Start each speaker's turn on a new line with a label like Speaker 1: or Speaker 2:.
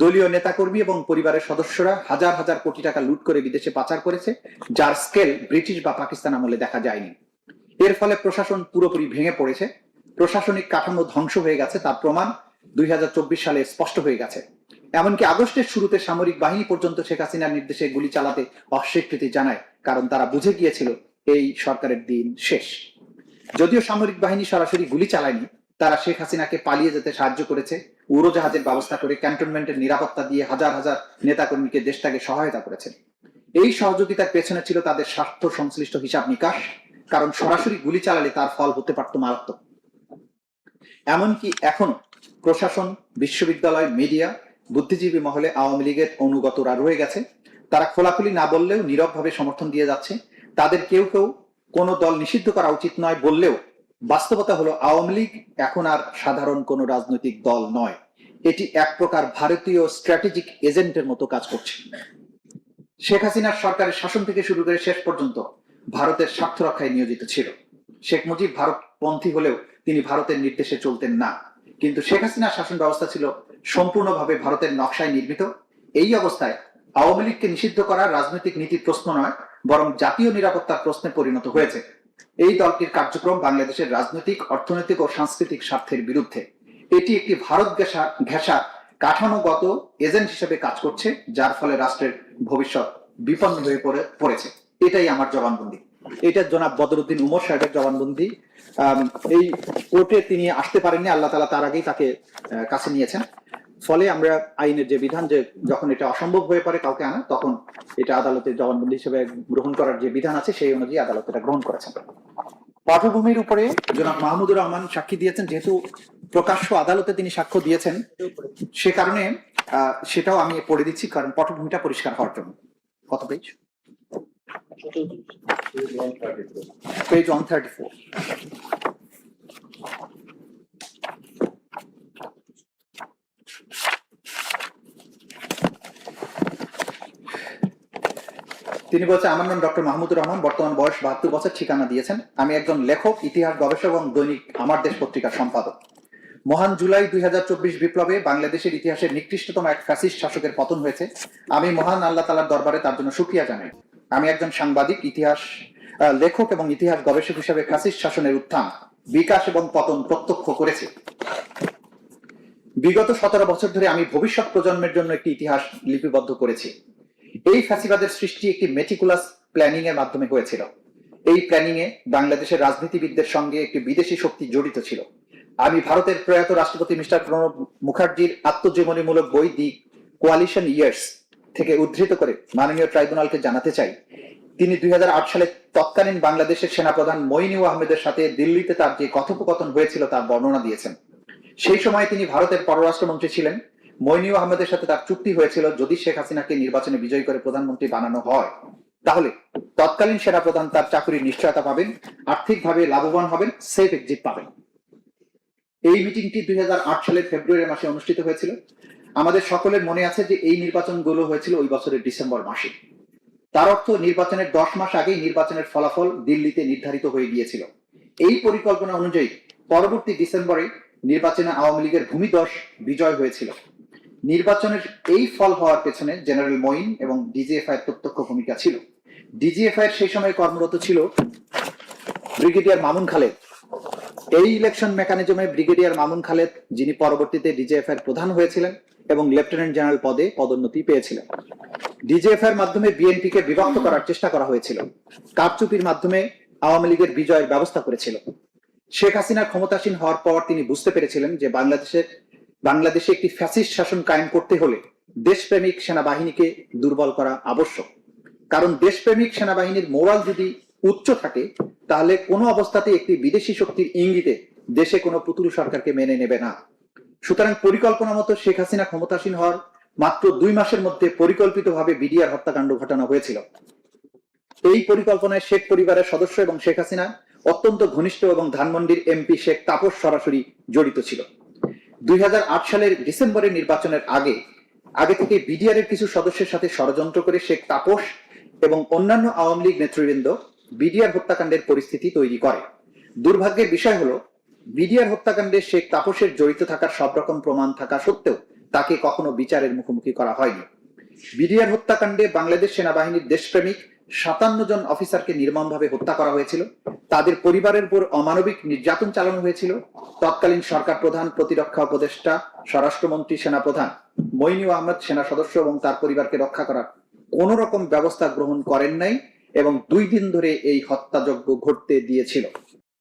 Speaker 1: দলীয় নেতাকর্মী এবং পরিবারের সদস্যরা হাজার হাজার কোটি টাকা লুট করে বিদেশে পাচার করেছে, যার স্কেল ব্রিটিশ বা পাকিস্তান আমলে দেখা যায়নি। এর ফলে প্রশাসন পুরোপুরি ভেঙে পড়েছে। প্রশাসনিক কাঠামো ধ্বংস হয়ে গেছে, তার প্রমাণ দুই হাজার চব্বিশ সালে স্পষ্ট হয়ে গেছে। এমনকি আগস্টের শুরুতে সামরিক বাহিনী পর্যন্ত শেখ হাসিনার নির্দেশে গুলি চালাতে অস্বীকৃতি জানায়, কারণ তারা বুঝে গিয়েছিল এই সরকারের দিন শেষ। যদিও সামরিক বাহিনী সরাসরি গুলি চালায়নি তারা শেখ হাসিনাকে পালিয়ে যেতে সাহায্য করেছে। উড়োজাহাজের ব্যবস্থা করে ক্যান্টনমেন্টের নিরাপত্তা দিয়ে হাজার হাজার নেতাকর্মীকে দেশটাকে সহায়তা করেছে এই সহযোগিতার পেছনে ছিল তাদের স্বার্থ সংশ্লিষ্ট হিসাব নিকাশ, কারণ সরাসরি গুলি চালালে তার ফল হতে পারত মারাত্মক। এমনকি এখনও প্রশাসন, বিশ্ববিদ্যালয়, মিডিয়া, বুদ্ধিজীবী মহলে আওয়ামী লীগের অনুগতরা রয়ে গেছে। তারা খোলাখুলি না বললেও নীরবভাবে সমর্থন দিয়ে যাচ্ছে। তাদের কেউ কেউ কোনো দল নিষিদ্ধ করা উচিত নয় বললেও বাস্তবতা হলো আওয়ামী লীগ এখন আর সাধারণ কোনো রাজনৈতিক দল নয়। এটি এক প্রকার ভারতীয় স্ট্র্যাটেজিক এজেন্টের মতো কাজ করছে। শেখ হাসিনার সরকারের শাসন থেকে শুরু করে শেষ পর্যন্ত ভারতের স্বার্থ রক্ষায় নিয়োজিত ছিল। শেখ মুজিব ভারতপন্থী হলেও তিনি ভারতের নির্দেশে চলতেন না। কিন্তু শেখ হাসিনার শাসন ব্যবস্থা ছিল সম্পূর্ণভাবে ভারতের নকশায় নির্মিত। এই অবস্থায় আওয়ামী লীগকে নিষিদ্ধ করা রাজনৈতিক নীতির প্রশ্ন নয়, বরং জাতীয় নিরাপত্তার প্রশ্নে পরিণত হয়েছে। এই দলটির কার্যক্রম বাংলাদেশের রাজনৈতিক, অর্থনৈতিক ও সাংস্কৃতিক স্বার্থের বিরুদ্ধে। এটি একটি ভারত ঘেঁষা ঘেঁষা, কাঠামোগত এজেন্ট হিসেবে কাজ করছে, যার ফলে রাষ্ট্রের ভবিষ্যৎ বিপন্ন হয়ে পড়ে, পড়েছে। এটাই আমার জবানবন্দি। এটা জনাব বদরুদ্দিন উমর সাহেবের জবানবন্দি। এই কোর্টে তিনি আসতে পারেননি, আল্লাহ তালা তার আগেই তাকে কাছে নিয়েছেন। ফলে আমরা আইনের যে বিধান যে যখন এটা অসম্ভব হয়ে পড়ে কাউকে আনা, তখন এটা আদালতের জবানবন্দি হিসেবে গ্রহণ করার যে বিধান আছে, সেই অনুযায়ী আদালত এটা গ্রহণ করেছেন। পটভূমির উপরে জনাব মাহমুদুর রহমান সাক্ষী দিয়েছেন, যেহেতু প্রকাশ্য আদালতে তিনি সাক্ষ্য দিয়েছেন, সে কারণে সেটাও আমি পড়ে দিচ্ছি, কারণ পটভূমিটা পরিষ্কার হওয়ার জন্য। কত page page one thirty four তিনি বলছেন আমার নাম ডক্টর মাহমুদুর রহমান, বর্তমান বয়স বাহাত্তর বছর, ঠিকানা দিয়েছেন। আমি একজন লেখক, ইতিহাস গবেষক এবং দৈনিক আমার দেশ পত্রিকার সম্পাদক। মহান জুলাই দুই বিপ্লবে বাংলাদেশের ইতিহাসের নিকৃষ্টতম এক ফ্যাসিস্ট শাসকের পতন হয়েছে। আমি মহান আল্লাহ তালার দরবারে তার জন্য সুক্রিয়া জানাই। আমি একজন সাংবাদিক, ইতিহাস লেখক এবং ইতিহাস গবেষক হিসেবে ফ্যাসিস্ট শাসনের উত্থান, বিকাশ এবং পতন প্রত্যক্ষ করেছি। বিগত সতেরো বছর ধরে আমি ভবিষ্যৎ প্রজন্মের জন্য একটি ইতিহাস লিপিবদ্ধ করেছি। এই ফ্যাসিবাদের সৃষ্টি একটি মেটিকুলাস প্ল্যানিং এর মাধ্যমে হয়েছিল। এই প্ল্যানিং এ বাংলাদেশের রাজনীতিবিদদের সঙ্গে একটি বিদেশি শক্তি জড়িত ছিল। আমি ভারতের প্রয়াত রাষ্ট্রপতি মিস্টার প্রণব মুখার্জির আত্মজীবনীমূলক বই দি কোয়ালিশন ইয়ার্স থেকে উদ্ধৃত করে মাননীয় ট্রাইব্যুনালকে জানাতে চাই। তিনি দুই হাজার আট সালে তৎকালীন বাংলাদেশের সেনাপ্রধান মইনু আহমেদের সাথে দিল্লিতে তার যে কথোপকথন হয়েছিল তার বর্ণনা দিয়েছেন। সেই সময় তিনি ভারতের পররাষ্ট্রমন্ত্রী ছিলেন। মইনু আহমেদের সাথে তার চুক্তি হয়েছিল যদি শেখ হাসিনাকে নির্বাচনে বিজয়ী করে প্রধানমন্ত্রী বানানো হয়। তাহলে তৎকালীন সেনাপ্রধান তার চাকরির নিশ্চয়তা পাবেন, আর্থিকভাবে লাভবান হবেন সেফ এক্সিট পাবেন। এই মিটিংটি দুই সালের ফেব্রুয়ারি মাসে অনুষ্ঠিত হয়েছিল। আমাদের সকলের মনে আছে যে এই নির্বাচনগুলো হয়েছিল ওই বছরের ডিসেম্বর মাসে। তার অর্থ নির্বাচনের দশ মাস আগেই নির্বাচনের ফলাফল দিল্লিতে নির্ধারিত হয়ে গিয়েছিল। এই পরিকল্পনা অনুযায়ী পরবর্তী ডিসেম্বরে নির্বাচনে আওয়ামী লীগের ভূমিদশ বিজয় হয়েছিল। নির্বাচনের এই ফল হওয়ার পেছনে জেনারেল মঈন এবং ডিজিএফআই প্রত্যক্ষ ভূমিকা ছিল। ডিজিএফআই সেই সময় কর্মরত ছিল ব্রিগেডিয়ার মামুন খালেদ। এই ইলেকশন মেকানিজমে ব্রিগেডিয়ার মামুন খালেদ, যিনি পরবর্তীতে ডিজিএফ এর প্রধান হয়েছিলেন এবং লেফটেন্যান্ট জেনারেল পদে পদোন্নতি পেয়েছিলেন। ডিজিএফ এর মাধ্যমে বিএনপি কে বিভক্ত করার চেষ্টা করা হয়েছিল। কারচুপির মাধ্যমে আওয়ামী লীগের বিজয়ের ব্যবস্থা করেছিল। শেখ হাসিনা ক্ষমতাসীন হওয়ার পর তিনি বুঝতে পেরেছিলেন যে বাংলাদেশের বাংলাদেশে একটি ফ্যাসিস্ট শাসন কায়েম করতে হলে দেশপ্রেমিক সেনাবাহিনীকে দুর্বল করা আবশ্যক। কারণ দেশপ্রেমিক সেনাবাহিনীর মোরাল যদি উচ্চ থাকে, তাহলে কোনো অবস্থাতে একটি বিদেশি শক্তির ইঙ্গিতে দেশে কোনো পুতুল সরকারকে মেনে নেবে না। সুতরাং পরিকল্পনা মতো শেখ হাসিনা ক্ষমতাসীন হওয়ার মাত্র দুই মাসের মধ্যে পরিকল্পিতভাবে বিডিআর হত্যাকাণ্ড ঘটানো হয়েছিল। এই পরিকল্পনায় শেখ পরিবারের সদস্য এবং শেখ হাসিনা, অত্যন্ত ঘনিষ্ঠ এবং ধানমন্ডির এমপি শেখ তাপস সরাসরি জড়িত ছিল। দুই সালের ডিসেম্বরের নির্বাচনের আগে আগে থেকে বিডিআর এর কিছু সদস্যের সাথে ষড়যন্ত্র করে শেখ তাপস এবং অন্যান্য আওয়ামী লীগ নেতৃবৃন্দ বিডিআর হত্যাকাণ্ডের পরিস্থিতি তৈরি করে। দুর্ভাগ্যের বিষয় হলো, বিডিআর হত্যাকাণ্ডে শেখ তাপসের জড়িত থাকার সব রকম প্রমাণ থাকা সত্ত্বেও তাকে কখনো বিচারের মুখোমুখি করা হয়নি। বিডিআর হত্যাকাণ্ডে বাংলাদেশ সেনাবাহিনীর দেশপ্রেমিক সাতান্ন জন অফিসারকে নির্মমভাবে হত্যা করা হয়েছিল। তাদের পরিবারের উপর অমানবিক নির্যাতন চালানো হয়েছিল। তৎকালীন সরকার প্রধান, প্রতিরক্ষা উপদেষ্টা, স্বরাষ্ট্রমন্ত্রী সেনা প্রধান মইনু আহমদ সেনা সদস্য এবং তার পরিবারকে রক্ষা করার কোন রকম ব্যবস্থা গ্রহণ করেন নাই এবং দুই দিন ধরে এই হত্যাযজ্ঞ ঘটতে দিয়েছিল।